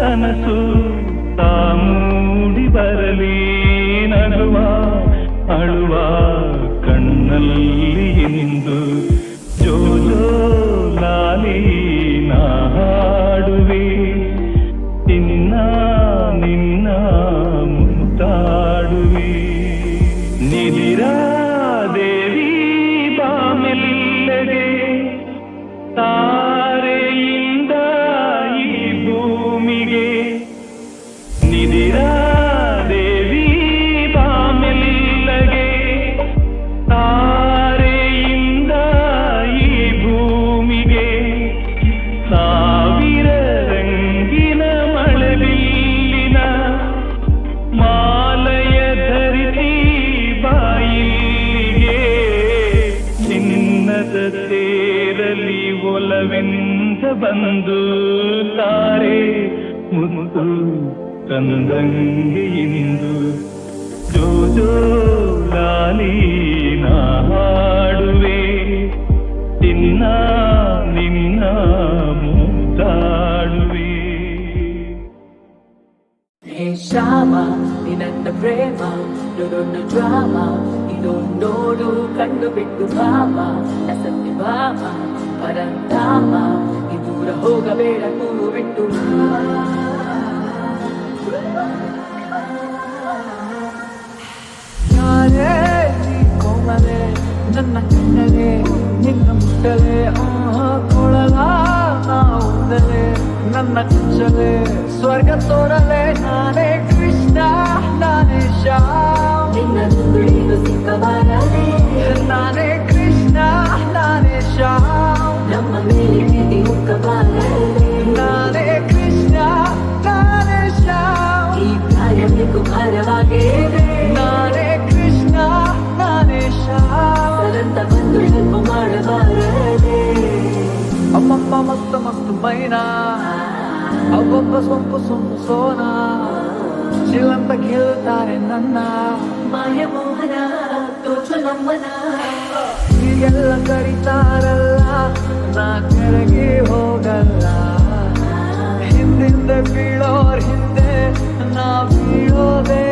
ಕನಸು ತಾಮೂಡಿ ಬರಲಿ ನಡುವ ಅಳುವ ಕಣ್ಣಲ್ಲಿ ನಿಂದು ಜೋ ಜೋ ಲಾಲಿ ನಾಡುವೆ ನಿನ್ನ ನಿನ್ನ ಮುಂತಾಡುವೆ ಬಂದು ತಾರೆ ಮುತ್ತು ತಂದಂಗೆ ಇಂದು ಜೋ ಜೋ ಲಾಲಿ ನಾ ಹಾಡುವೆ ನಿನ್ನ ನಿನ್ನ ಮೂತಾಡುವೆ ಹೇ ಶ್ಯಾಮ ನಿನ್ನ ಪ್ರೇಮ ನುರೊಂದು ಡ್ರಾಮ ಇದೊಂದೋಡು ಕಂಡು ಬಿಟ್ಟು ಭಾಮ ನಸಂತಿ ಭಾಮ ಪರಂಧಾಮ ದೂರ ಹೋಗಬೇಡ ಕೂರು ಬಿಟ್ಟು ಯಾರೇ ನೀ ಕೋಮಲೆ ನನ್ನ ಕಣ್ಣಲೆ ನಿನ್ನ ಮುಟ್ಟಲೆ ಕೊಳಲ ನಾವುದಲೆ ನನ್ನ ಚುಚ್ಚಲೆ ಸ್ವರ್ಗ ತೋರಲೆ ನಾನೇ ಕೃಷ್ಣ ನಾನೇ ಶಾಮ್ ನಿನ್ನ ಸಿಕ್ಕಬಾರದೆ ನಾನೇ ಮೈನಾ ಅಬ್ಬಬ್ಬ ಸೊಂಪು ಸೊಂಪು ಸೋನ ಚಿಲ್ಲಂತ ಕೇಳುತ್ತಾರೆ ನನ್ನ ಮಾಯ ಮೋಹನ ಕರೀತಾರಲ್ಲ ನಾ ಕೆಳಗೆ ಹೋಗಲ್ಲ. ಹಿಂದಿಂದ ಬೀಳೋರ್ ಹಿಂದೆ ನಾ ಬೀಳೋದೇ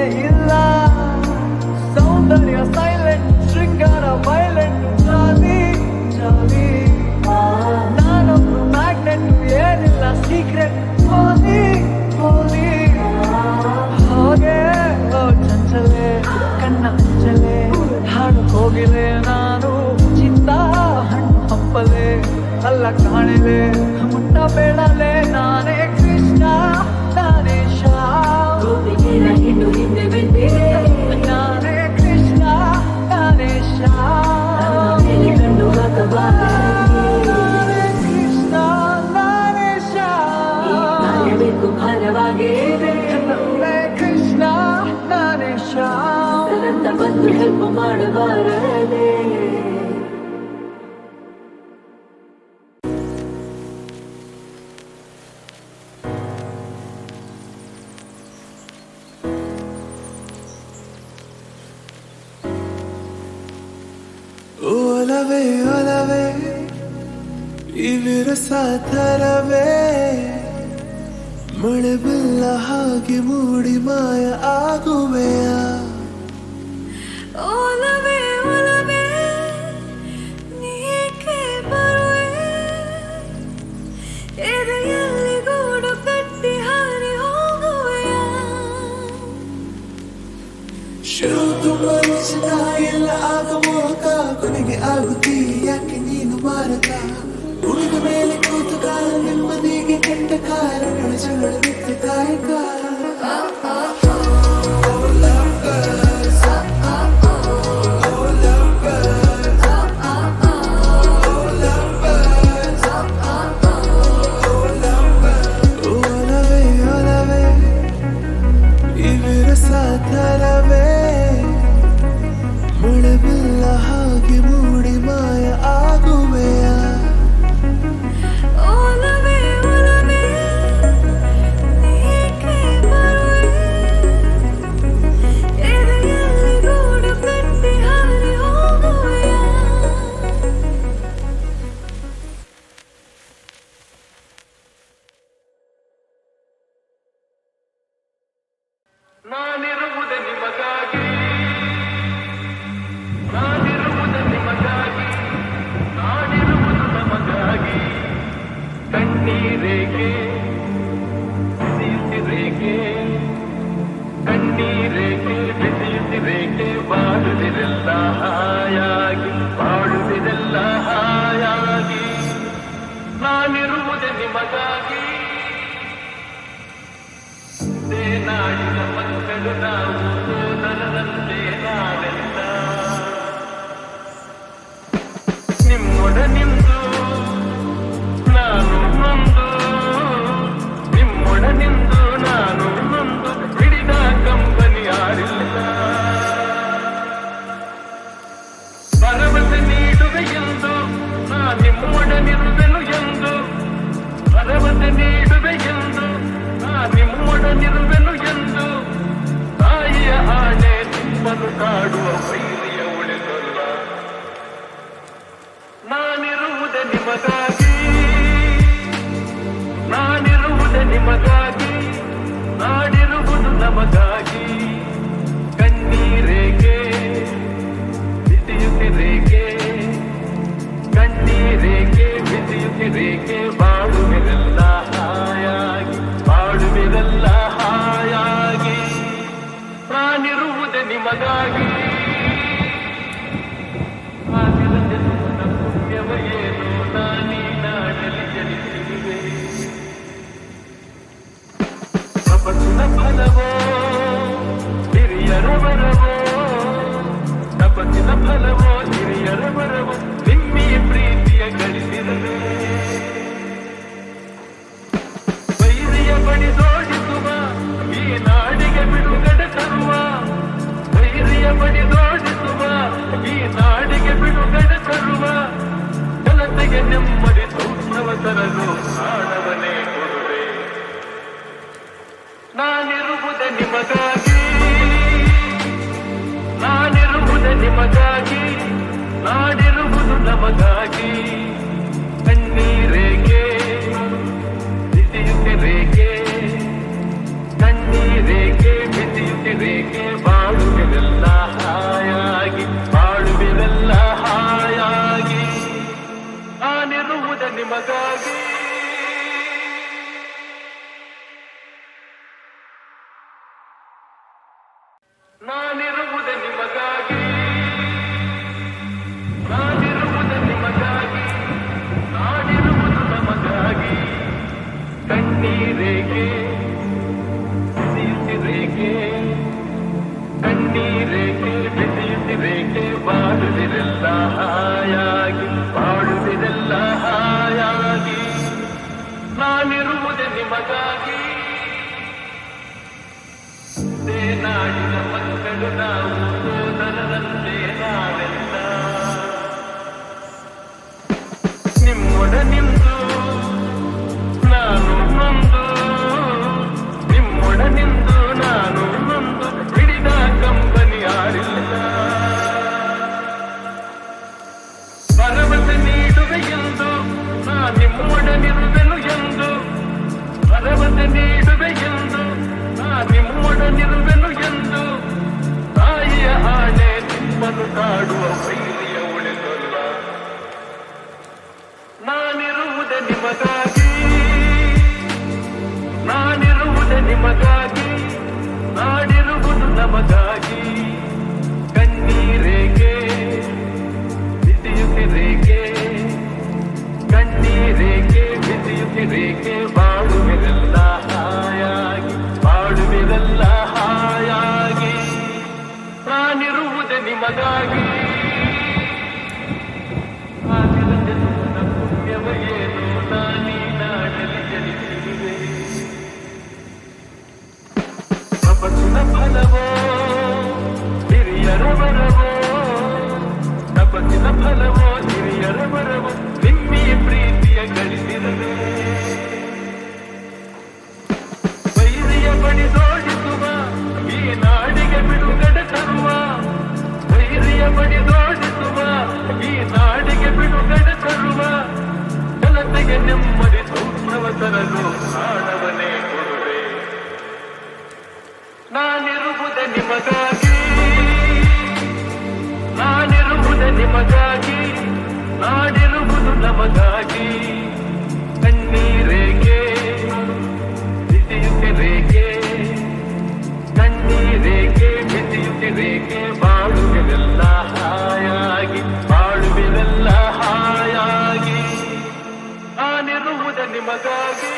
벨라 ಒಲವೇ ಒಲವೇ ಇವಿರಸ ತರವೇ ಮಳೆ ಬಿಲ್ಲ ಹಾಗೆ ಮೂಡಿ ಮಾಯ ಆಗುವೆಯಾ? love ನಿಮಗಾಗಿ ಆಗಿದ ಜನ್ಮದ ಪುಣ್ಯವ ಏನೋ ನಾನೀ ನಾಡಲಿ ಜನಿಸಿರುವೆ ತಪಸ್ಸಿನ ಫಲವೋ ಹಿರಿಯರ ಬರವೋ ತಪಸ್ಸಿನ ಫಲವೋ ಹಿರಿಯರ ಬರವೋ ನೆಲೆಗೆ ನೆಮ್ಮದಿ ಸೂತ್ರವ ತರಲು ಪ್ರಾಣವನೇ ಕೊಡುವೆ. ನಾನಿರುವುದೇ ನಿಮಗಾಗಿ. ನಾನಿರುವುದೇ ನಿಮಗಾಗಿ. ನಾಡಿರುವುದು ನಮಗಾಗಿ. ನೆಮ್ಮದಿ ಸೌಖ್ಯವ ತರಲು ಕಾಣವನೇ ಕೊಡುವೆ. ನಾನಿರುವುದ ನಿಮಗಾಗಿ. ನಾನಿರುವುದ ನಿಮಗಾಗಿ. ನಾನಿರುವುದು ನಮಗಾಗಿ. ನಮಗಾಗಿ